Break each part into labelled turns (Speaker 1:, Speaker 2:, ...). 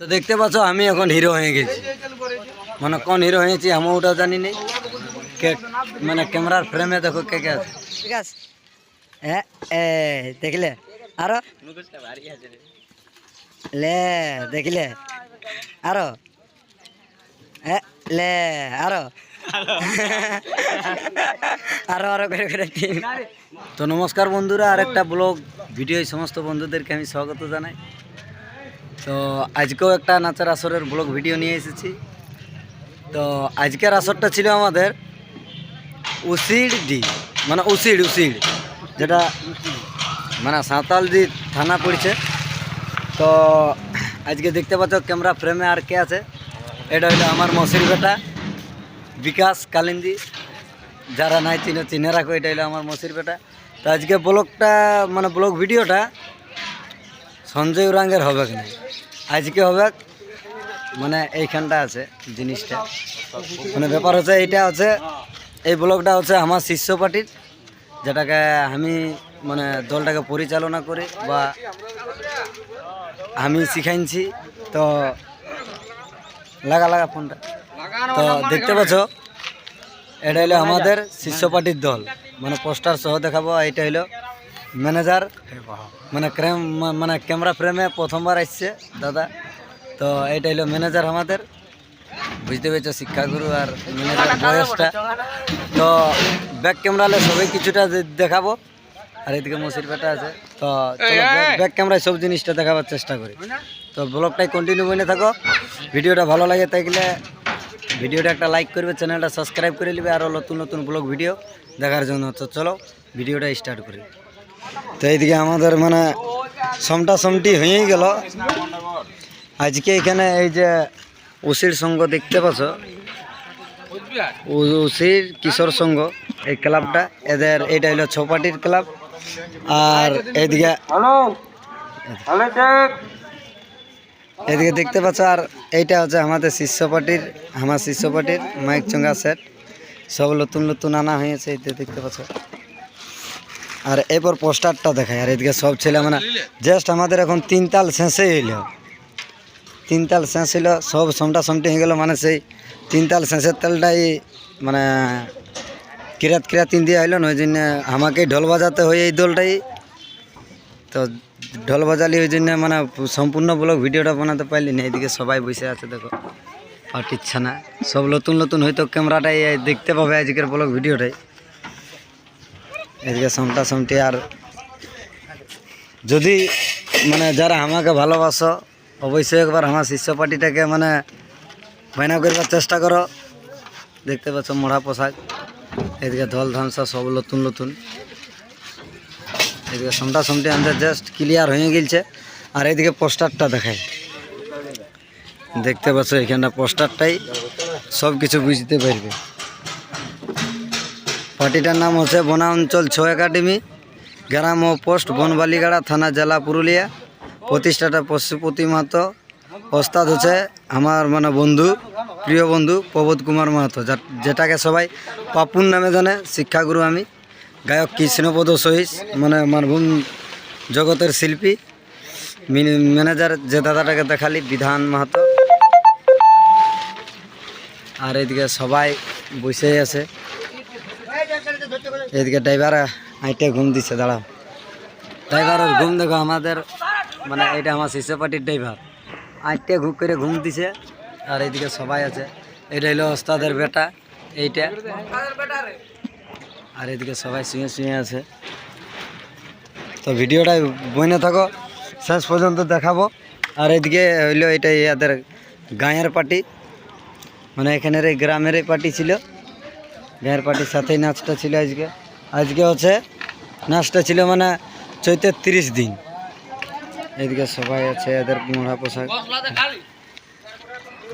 Speaker 1: তো দেখতে পাচ্ছ আমি এখন হিরো হয়ে গেছি। মানে কোন হিরো হয়েছি আমি ওটাও জানি নেই। কে মানে ক্যামেরার ফ্রেমে দেখো কে কে আছে।
Speaker 2: ঠিক আছে। হ্যাঁ দেখলে? আরও? লে দেখলে? আরও? এ লে আরও? আরও আরও করে করে তিন।
Speaker 1: তো নমস্কার বন্ধুরা আরেকটা ব্লগ ভিডিও সমস্ত বন্ধুদেরকে আমি স্বাগত জানাই। তো আজকেও একটা নাচের আসরের ব্লগ ভিডিও নিয়ে এসেছি। তো আজকের আসরটা ছিল আমাদের উসিড ডি মানে উসিড উসিড যেটা মানে সাঁওতালদি থানা পড়ছে। তো আজকে দেখতে পাচ্ছ ক্যামেরা ফ্রেমে আর কে আছে। এটা হলো আমার মসির বেটা, বিকাশ কালিন্দি। যারা নাই চিনে চিনে রাখো, এটা হলো আমার মসির বেটা। তো আজকে ব্লগটা মানে ব্লগ ভিডিওটা সঞ্জয় উরাঙ্গের হবে কি না আজকে হবে মানে এইখানটা আছে জিনিসটা। মানে ব্যাপার হচ্ছে এইটা হচ্ছে, এই ব্লগটা হচ্ছে আমার শিষ্য পার্টির, যেটাকে আমি মানে দলটাকে পরিচালনা করি বা আমি শিখাইছি। তো লাগা লাগা ফোনটা। তো দেখতে পাচ্ছ, এটা হলো আমাদের শিষ্য পার্টির দল। মানে পোস্টার সহ দেখাবো এটা হলো ম্যানেজার। মানে ক্রেম মানে ক্যামেরা ফ্রেমে প্রথমবার আসছে দাদা। তো এটা হলো ম্যানেজার আমাদের। বুঝতে পেরেছ শিক্ষাগুরু আর ম্যানেজার বয়সটা। তো ব্যাক ক্যামেরালে সবাই কিছুটা দেখাবো। আর এদিকে মসির পেটা আছে। তো ব্যাক ক্যামেরায় সব জিনিসটা দেখাবার চেষ্টা করি। তো ব্লগটাই কন্টিনিউ করে থাকো। ভিডিওটা ভালো লাগে থাকলে ভিডিওটা একটা লাইক করবে চ্যানেলটা সাবস্ক্রাইব করে নেবে আরও নতুন নতুন ব্লগ ভিডিও দেখার জন্য। তো চলো ভিডিওটা স্টার্ট করি। তো এইদিকে আমাদের মানে সমটা সমটি হয়েই গেল। আজকে এখানে এই যে উসির সঙ্গ দেখতে পাচ্ছ। উসির কিশোর সঙ্গ এই ক্লাবটা। এদের এটা হলো ছপাটির ক্লাব। আর এইদিকে এদিকে দেখতে পাচ্ছ আর এইটা হচ্ছে আমাদের শিষ্য পার্টির আমার শিষ্য পার্টির মাইক চঙ্গা সেট সব নতুন নতুন আনা হয়েছে এতে দেখতে পাচ্ছ। আর এরপর পোস্টারটা দেখায় আর এদিকে সব ছেলে মানে জাস্ট আমাদের এখন তিন তাল শেষে হইল তিন তাল শেষ হইল সব সমটা সমটি হয়ে গেল মানে সেই তিন তাল শেষের তালটাই মানে কিরাত কিরাত তিন দিয়ে হইল না ওই জন্য আমাকে ঢোল বাজাতে হয় এই দলটাই। তো ঢোল বাজালি ওই জন্য মানে সম্পূর্ণ ব্লগ ভিডিওটা বানাতে পারলি না এদিকে সবাই বসে আছে দেখো। পাটিচ্ছে না। সব নতুন নতুন হয়তো ক্যামেরাটাই দেখতে পাবে আজকের ব্লগ ভিডিওটাই। এদিকে সমটা সমটি আর যদি মানে যারা আমাকে ভালোবাসো, অবশ্যই একবার আমার শিষ্য পার্টিটাকে মানে বায়না করবার চেষ্টা করো। দেখতে পাচ্ছ মোড়া পোশাক। এদিকে ধল ধামসা সব নতুন নতুন। এদিকে সমটা সমটি আমাদের জাস্ট ক্লিয়ার হয়ে গেছে আর এদিকে পোস্টারটা দেখায় দেখতে পাচ্ছ এখানটা পোস্টারটাই সব কিছু বুঝতে পারবে। পার্টিটার নাম হচ্ছে বনা অঞ্চল ছ একাডেমি। গ্রাম ও পোস্ট বনবালিগাড়া থানা, জেলা পুরুলিয়া। প্রতিষ্ঠাতা পশুপতি মাহাতো। ওস্তাদ হচ্ছে আমার মানে বন্ধু, প্রিয় বন্ধু প্রবোধ কুমার মাহাতো যেটাকে সবাই পাপুন নামে জানে, শিক্ষাগুরু আমি। গায়ক কৃষ্ণপদ সহিস মানে মানভূম জগতের শিল্পী। মিনি- ম্যানেজার যে দাদাটাকে দেখালি, বিধান মাহাতো। আর এদিকে সবাই বসেই আছে। এদিকে ড্রাইভার আইটে ঘুম দিচ্ছে দাঁড়াও। ড্রাইভারের ঘুম দেখো আমাদের মানে এটা আমার শিষ্য পার্টির ড্রাইভার। আইটে ঘুম করে ঘুম দিছে আর এইদিকে সবাই আছে। এটা হলো ওস্তাদের বেটা এইটা। আর এদিকে সবাই শুয়ে শুয়ে আছে। তো ভিডিওটা বইনে থাকো শেষ পর্যন্ত দেখাবো। আর এদিকে হইল এটা ইয়াদের গাঁয়ের পার্টি। মানে এখানের এই গ্রামের এই পার্টি ছিল। গাঁয়ের পার্টির সাথেই নাচটা ছিল আজকে। আজকে হচ্ছে নাচটা ছিল মানে চৈতের তিরিশ দিন। এদিকে সবাই আছে, এদের মোড়া পোশাক।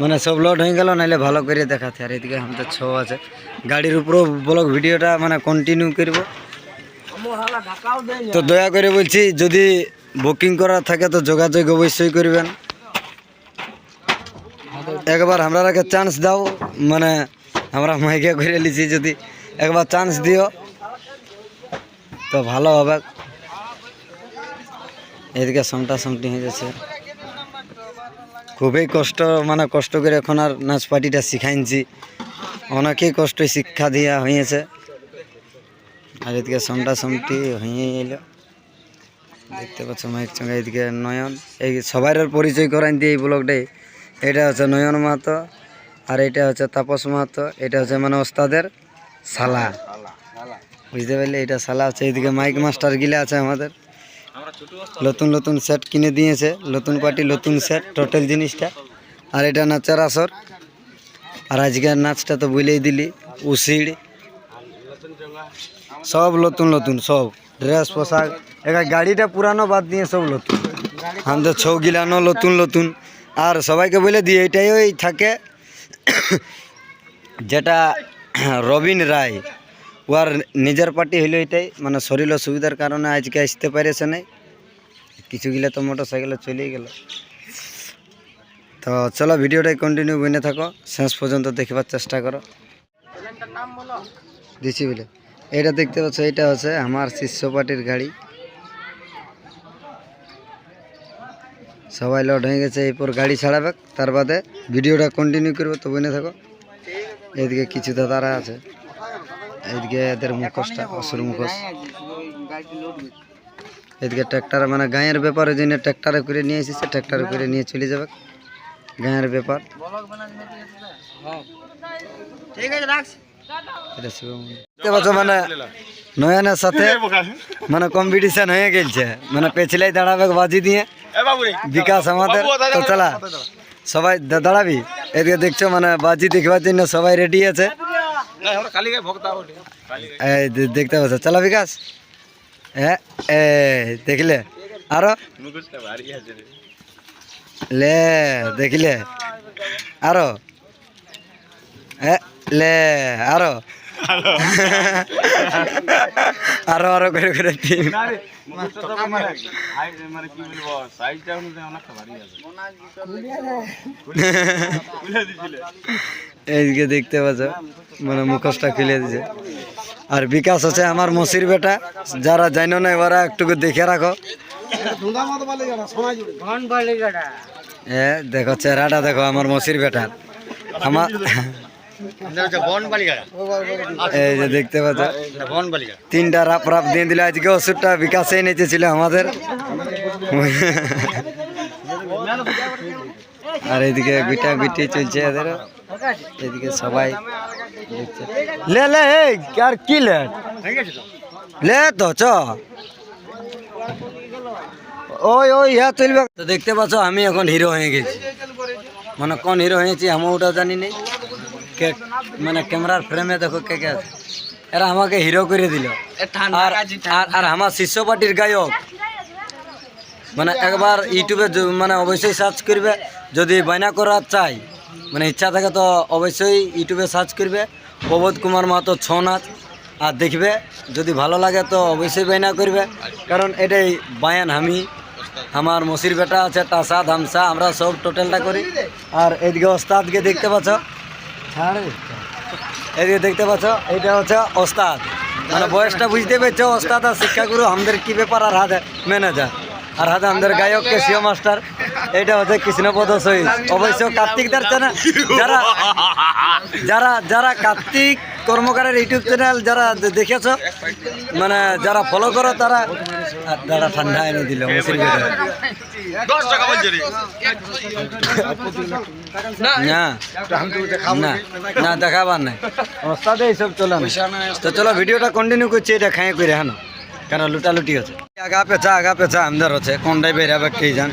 Speaker 1: মানে সব লোড হয়ে গেল নাহলে ভালো করে দেখাতে। আর এদিকে আমাদের ছ আছে। গাড়ির উপরেও ব্লগ ভিডিওটা মানে কন্টিনিউ করব। তো দয়া করে বলছি, যদি বুকিং করা থাকে তো যোগাযোগ অবশ্যই করবেন। একবার আমরাকে চান্স দাও মানে আমরা মাইকে করে লিছি, যদি একবার চান্স দিও। তো ভালো হবে। এদিকে সমটা সমটি হয়ে যাচ্ছে। খুবই কষ্ট মানে কষ্ট করে এখন আর নাচ পার্টিটা শিখাইছি অনেকেই কষ্ট শিক্ষা দেওয়া হয়েছে। আর এদিকে সমটা সমটি হয়ে এলো। দেখতে পাচ্ছ, মাইক সঙ্গে এদিকে নয়ন। এই সবার পরিচয় করাই দিয়ে এই ব্লগটাই এটা হচ্ছে নয়ন মাহাতো, আর এটা হচ্ছে তাপস মাহাতো, এটা হচ্ছে মানে ওস্তাদের সালা। বুঝতে পারলে এটা সালা আছে, এদিকে মাইক মাস্টার গিলা আছে আমাদের। নতুন নতুন সেট কিনে দিয়েছে, নতুন পার্টি নতুন সেট টোটাল জিনিসটা। আর এটা নাচের আসর আর আজকের নাচটা তো বলেই দিলি উসিড় সব নতুন নতুন, সব। ড্রেস, পোশাক এবার গাড়িটা পুরানো বাদ দিয়ে সব নতুন। আমাদের ছৌ গিলানো নতুন নতুন। আর সবাইকে বলে দিই, এটাই ওই থাকে, যেটা রবিন রায়। ওর নিজের পার্টি হইল এটাই মানে শরীর অসুবিধার কারণে আজকে আসতে পারেছে নাই। কিছু গিলা তো মোটর সাইকেলে চলেই গেল। তো চলো ভিডিওটাই কন্টিনিউ বইনে থাকো, শেষ পর্যন্ত দেখবার চেষ্টা করো। দিছি বলে। এটা দেখতে পাচ্ছ এটা হচ্ছে আমার শিষ্য পার্টির গাড়ি। সবাই লোড হয়ে গেছে, এরপর গাড়ি ছাড়াবে, তার বাদে ভিডিওটা কন্টিনিউ করবে, তো বইনে থাকো। এদিকে কিছু দাদারা আছে। এদিকে এদের মুখোশটা অসুর মুখোশ। এদিকে ট্র্যাক্টর মানে গাঁয়ের ব্যাপারে জন্য ট্র্যাক্টরে করে নিয়ে এসেছে ট্র্যাক্টরে করে নিয়ে চলে যাবে। গাঁয়ের ব্যাপার। মানে নয়নের সাথে মানে কম্পিটিশন হয়ে গেছে মানে পেছলাই দাঁড়াবে বাজি দিয়ে। বিকাশ আমাদের। তো চলা। সবাই দাঁড়াবি। এদিকে দেখছ মানে বাজি দেখবার জন্য সবাই রেডি আছে। এই দেখতে পাচ্ছ চলা বিকাশ হ্যাঁ এ দেখলে আরও লে দেখলে আরও হ্যাঁ লে আরও আরও আরও করে করে টিম এইদিকে দেখতে পাচ্ছ মানে মুখোশটা খুলে দিছে আর বিকাশ আছে আমার মসির বেটা। যারা জানো না ওরা একটু দেখে রাখো। এ, দেখো, চেহারাটা দেখো, আমার মসির বেটা। আমার এই যে দেখতে পাচ্ছ। তিনটা রাপ রাপ দিয়ে দিলে। আজকে ওষুধটা বিকাশে এনেছিল আমাদের। আর এদিকে গুটা গুটি চলছে এদের। এদিকে সবাই লে লে আর কি লে? লে তো চ। ওই ওই ইয়া চলবে তো দেখতে পাচ্ছ আমি এখন হিরো হয়ে গেছি। মানে কোন হিরো হয়েছি আমি ওটা জানি নেই। কে মানে ক্যামেরার ফ্রেমে দেখো কে কে আছে। এরা আমাকে হিরো করে দিল। আর আর- আর আমার শিষ্য পার্টির গায়ক। মানে একবার ইউটিউবে মানে অবশ্যই সার্চ করবে। যদি বায়না করার চাই মানে ইচ্ছা থাকে তো অবশ্যই ইউটিউবে সার্চ করবে। প্রবোধ কুমার মাহাতো ছৌ নাচ আর দেখবে যদি ভালো লাগে তো অবশ্যই বায়না করবে। কারণ এটাই বায়ান আমি আমার মসির বেটা আছে টাসা ধামসা আমরা সব টোটালটা করি। আর এদিকে ওস্তাদকে দেখতে পাচ্ছ। এদিকে দেখতে পাচ্ছ এটা হচ্ছে ওস্তাদ। মানে বয়সটা বুঝতে পেরেছ, ওস্তাদ আর শিক্ষাগুরু আমাদের কি ব্যাপার আর হাতে ম্যানেজার আর হাতে আমাদের গায়ক কেসিও মাস্টার এটা হচ্ছে কৃষ্ণপদ সহিত অবশ্য কার্তিক দার না যারা যারা যারা কার্তিক কর্মকারের ইউটিউব চ্যানেল যারা দেখেছ মানে যারা ফলো করো তারা আর দাদা ঠান্ডা এনে দিল মুসির না। না না দেখাবার নাই। এইসব চলে না। তো চলো ভিডিওটা কন্টিনিউ করছি এটা খাই করে হ্যাঁ কেন লুটালুটি হচ্ছে। আগা পেছা আগা পেছা আমদার হচ্ছে। কোনটাই বেরাবে কে জান।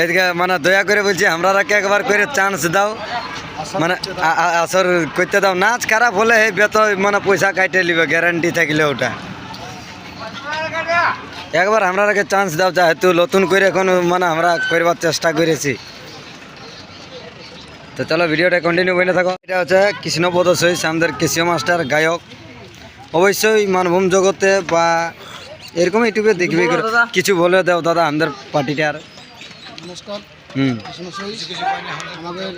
Speaker 1: এদিকে মানে দয়া করে বলছি আমরা একবার করে চান্স দাও। মানে আসর করতে দাও নাচ খারাপ হলে বেত মানে পয়সা কাটে নিবে গ্যারান্টি থাকলে ওটা। একবার আমরাকে চান্স দাও যেহেতু নতুন করে এখন মানে আমরা করবার চেষ্টা করেছি। তো চলো ভিডিওটা কন্টিনিউ করে থাকো। এটা হচ্ছে কৃষ্ণপদ সহিস আমাদের কৃষ্ণ মাস্টার গায়ক। অবশ্যই মানভূম জগতে বা এরকম ইউটিউবে দেখবে কিছু বলে দাও দাদা আমাদের পার্টিটার।
Speaker 3: নমস্কার।
Speaker 1: হুম।
Speaker 3: আমাদের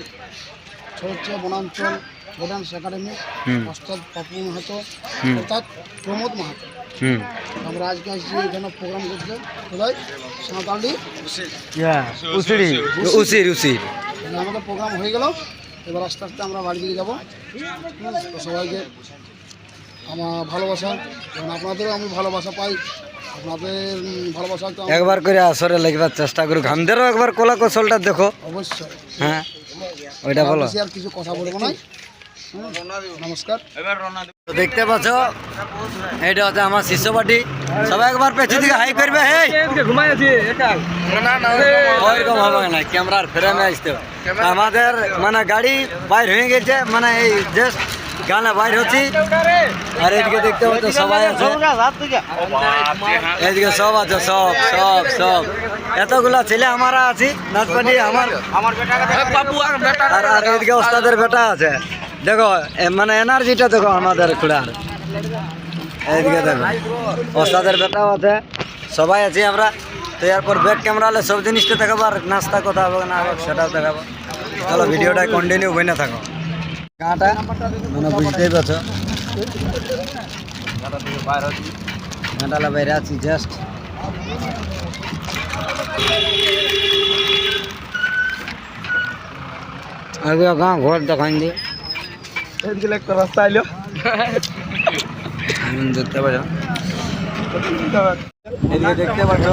Speaker 3: ছোট বনাঞ্চল ছৌ একাডেমি
Speaker 1: হুম।
Speaker 3: ওস্তাদ পাপু মাহাতো অর্থাৎ প্রমোদ মাহাতো।
Speaker 1: হুম।
Speaker 3: আমরা আজকে আসছি এখানে প্রোগ্রাম করতে কোথায় সাঁওতালি।
Speaker 1: উসির উসির
Speaker 3: মানে আমাদের প্রোগ্রাম হয়ে গেল। এবার আস্তে আস্তে আমরা বাড়ি দিকে যাব। সবাইকে আমার ভালোবাসা কারণ আপনাদেরও আমি ভালোবাসা পাই। আপনাদের ভালোবাসা
Speaker 1: একবার করে আসরে লাগবার চেষ্টা করুক। আমাদেরও একবার কলা কৌশলটা দেখো।
Speaker 3: অবশ্যই।
Speaker 1: হ্যাঁ। ওইটা বলো।
Speaker 3: আর কিছু কথা বলব না। নমস্কার।
Speaker 1: দেখতে পাচ্ছ? এটা হচ্ছে আমার শিষ্য পার্টি। সবাই একবার পেছন দিকে হাই করবে ওইরকম হবে না ক্যামেরার ফ্রেমে আসতে আমাদের মানে গাড়ি বাইর হয়ে গেছে মানে এই জাস্ট গানে বাইর হচ্ছি। আর এদিকে দেখতে পাচ্ছ সবাই আছে। এদিকে সব আছে সব সব সব। এতগুলা ছেলে আমরা আছি নাচ পার্টি আমার আর আর এদিকে ওস্তাদের বেটা আছে। দেখো এ মানে এনার্জিটা দেখো আমাদের খুড়ার। এইদিকে দেখো ওস্তাদের বেটাও আছে। সবাই আছি আমরা। তো এরপর ব্যাক ক্যামেরা হলে সব জিনিসটা দেখাবো আর নাস্তা কথা হবে না হবে সেটাও দেখাবো। চলো ভিডিওটা কন্টিনিউ হয়ে না থাকো। গাঁটা মানে বুঝতেই পারছ। গাঁটালা বাইরে আছি জাস্ট আগে গাঁ ঘর দেখান দিয়ে
Speaker 3: একটা রাস্তা আইলো।
Speaker 1: দেখতে পাচ্ছ এদিকে দেখতে পাচ্ছ।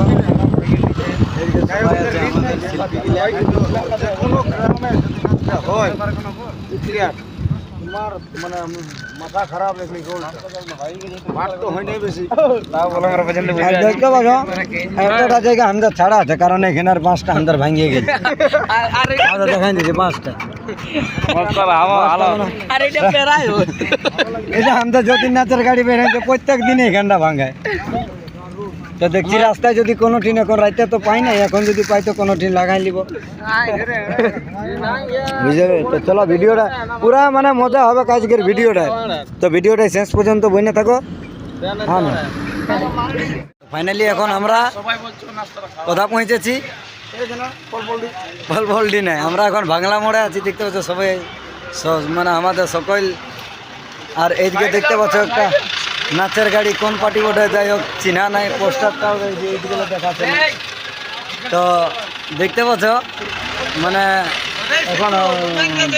Speaker 1: এদিকে সবাই আছে আমাদের শিল্পীগুলা।
Speaker 3: তোমার মানে মাথা খারাপ দেখলি মাঠ তো হয় নাই বেশি
Speaker 1: আর দেখতে পাচ্ছ একটা জায়গা আমাদের ছাড়া আছে কারণ এখানে আর পাঁচটা আমাদের ভাঙিয়ে গেছে আমাদের দেখাই দিয়েছে পাঁচটা এটা আমাদের যতীন নাচের গাড়ি বেরিয়েছে প্রত্যেক দিনে এখানটা ভাঙায় তো দেখছি রাস্তায় যদি কোনো ট্রেন এখন রাইতে তো পাই না এখন যদি পাই তো কোনো ট্রেন লাগাই নিব বুঝলে? তো চলো ভিডিওটা পুরা মানে মজা হবে আজকের ভিডিওটা। তো ভিডিওটা শেষ পর্যন্ত বইনে থাকো। হ্যাঁ ফাইনালি এখন আমরা কথা পৌঁছেছি। বল বলডি নাই। আমরা এখন বাংলা মোড়ে আছি দেখতে পাচ্ছ সবাই। মানে আমাদের সকল আর এইদিকে দেখতে পাচ্ছ একটা নাচের গাড়ি কোন পার্টি ওঠে? যাই হোক, চিনা নাই পোস্টারটাও এই যে এইদিকে দেখাচ্ছে। তো দেখতে পাচ্ছ মানে এখন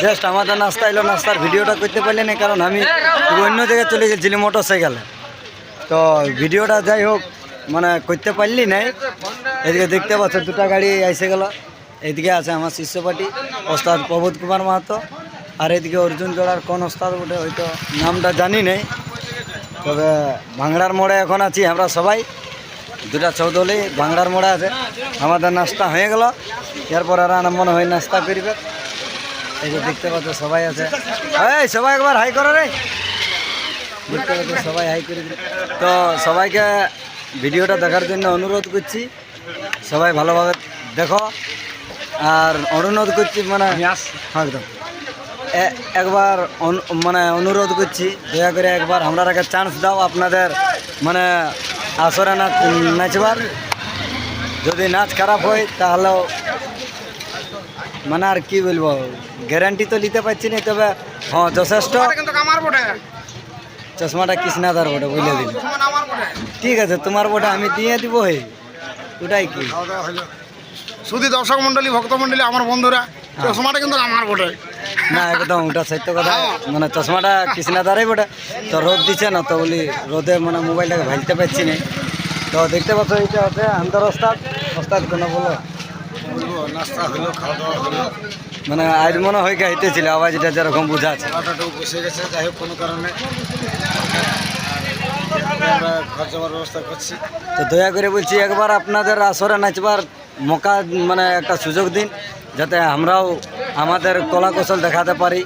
Speaker 1: জাস্ট আমাদের নাস্তা এলো, নাস্তার ভিডিওটা করতে পারলে না, কারণ আমি অন্য জায়গায় চলে গেছিলি মোটর সাইকেলে। তো ভিডিওটা যাই হোক মানে করতে পারলি নাই। এদিকে দেখতে পাচ্ছ, দুটা গাড়ি এসে গেল। এদিকে আছে আমার শিষ্য পার্টি, ওস্তাদ প্রবোধ কুমার মাহাতো। আর এদিকে অর্জুন জোড়ার কোন ওস্তাদ বটে, হয়তো নামটা জানি নেই। তবে ভাংড়ার মোড়ে এখন আছি আমরা সবাই। দুটা চৌদলি ভাংড়ার মোড়ে আছে। আমাদের নাস্তা হয়ে গেল। এরপর আর মনে হয় নাস্তা করবে। এই যে দেখতে পাচ্ছ সবাই আছে। এই সবাই একবার হাই করো রে। দেখতে পাচ্ছ সবাই হাই করে তো সবাইকে ভিডিওটা দেখার জন্য অনুরোধ করছি। সবাই ভালোভাবে দেখো। আর অনুরোধ করছি মানে হ্যাঁ, একদম। একবার মানে অনুরোধ করছি দয়া করে একবার আমরা আগে চান্স দাও আপনাদের মানে আসরে নাচ নাচবার। যদি নাচ খারাপ হয় তাহলেও মানে আর কি বলব গ্যারান্টি তো নিতে পারছি না তবে হ্যাঁ যথেষ্ট। চশমাটা কৃষ্ণাদার বটে বুঝলে দিল ঠিক আছে তোমার বটে আমি দিয়ে দিব হে। ওটাই কি?
Speaker 3: শুধু দর্শক মন্ডলী ভক্ত মন্ডলী আমার বন্ধুরা চশমাটা কিন্তু আমার বটে।
Speaker 1: না একদম ওটা সত্য কথা। মানে চশমাটা কৃষ্ণাদারই বটে। তো রোদ দিচ্ছে না তো বলি রোদে মানে মোবাইলটাকে ভালতে পারছি না। তো দেখতে পাচ্ছ এটা হচ্ছে আন্তর ওস্তাদ। ওস্তাদ কোনো বলো?
Speaker 3: নাস্তা হলো খাওয়া দাওয়া হলো।
Speaker 1: মানে আজ মনে হয় গাইতেছিল আওয়াজটা যেরকম বোঝা আছে
Speaker 3: বসে গেছে যাই হোক কোনো কারণে। আমরা ঘর যাওয়ার ব্যবস্থা করছি।
Speaker 1: তো দয়া করে বলছি একবার আপনাদের আসরে নাচবার মৌকা মানে একটা সুযোগ দিন। যাতে আমরাও আমাদের কলা কৌশল দেখাতে পারি,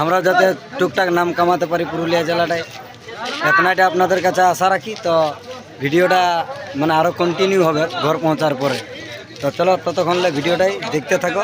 Speaker 1: আমরা যাতে টুকটাক নাম কামাতে পারি পুরুলিয়া জেলাটায়। এটা আপনাদের কাছে আশা রাখি, তো ভিডিওটা মানে আরও কন্টিনিউ হবে, ঘর পৌঁছার পরে। তো চলো ততক্ষণলে ভিডিওটাই দেখতে থাকো।